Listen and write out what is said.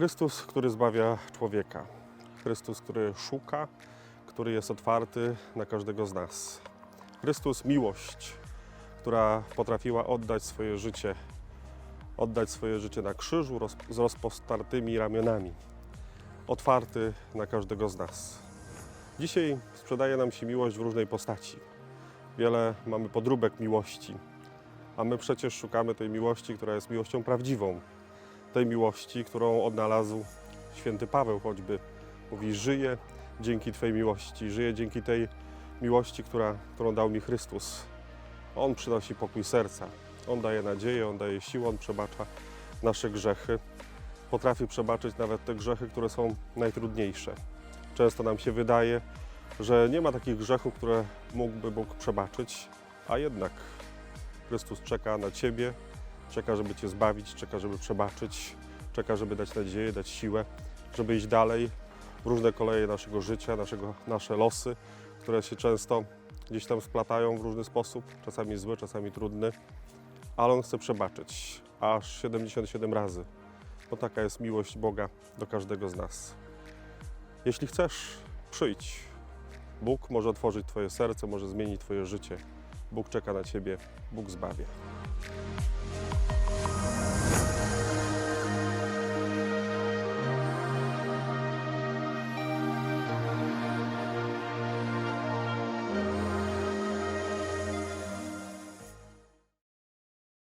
Chrystus, który zbawia człowieka. Chrystus, który szuka, który jest otwarty na każdego z nas. Chrystus, miłość, która potrafiła oddać swoje życie, oddać swoje życie na krzyżu roz, z rozpostartymi ramionami. Otwarty na każdego z nas. Dzisiaj sprzedaje nam się miłość w różnej postaci. Wiele mamy podróbek miłości, a my przecież szukamy tej miłości, która jest miłością prawdziwą. Tej miłości, którą odnalazł święty Paweł choćby. Mówi, żyję dzięki Twojej miłości, żyję dzięki tej miłości, która, którą dał mi Chrystus. On przynosi pokój serca, On daje nadzieję, On daje siłę, On przebacza nasze grzechy. Potrafi przebaczyć nawet te grzechy, które są najtrudniejsze. Często nam się wydaje, że nie ma takich grzechów, które mógłby Bóg przebaczyć, a jednak Chrystus czeka na Ciebie, czeka, żeby Cię zbawić, czeka, żeby przebaczyć, czeka, żeby dać nadzieję, dać siłę, żeby iść dalej w różne koleje naszego życia, naszego, nasze losy, które się często gdzieś tam splatają w różny sposób, czasami zły, czasami trudny, ale On chce przebaczyć aż 77 razy, bo taka jest miłość Boga do każdego z nas. Jeśli chcesz, przyjdź. Bóg może otworzyć Twoje serce, może zmienić Twoje życie. Bóg czeka na Ciebie, Bóg zbawia.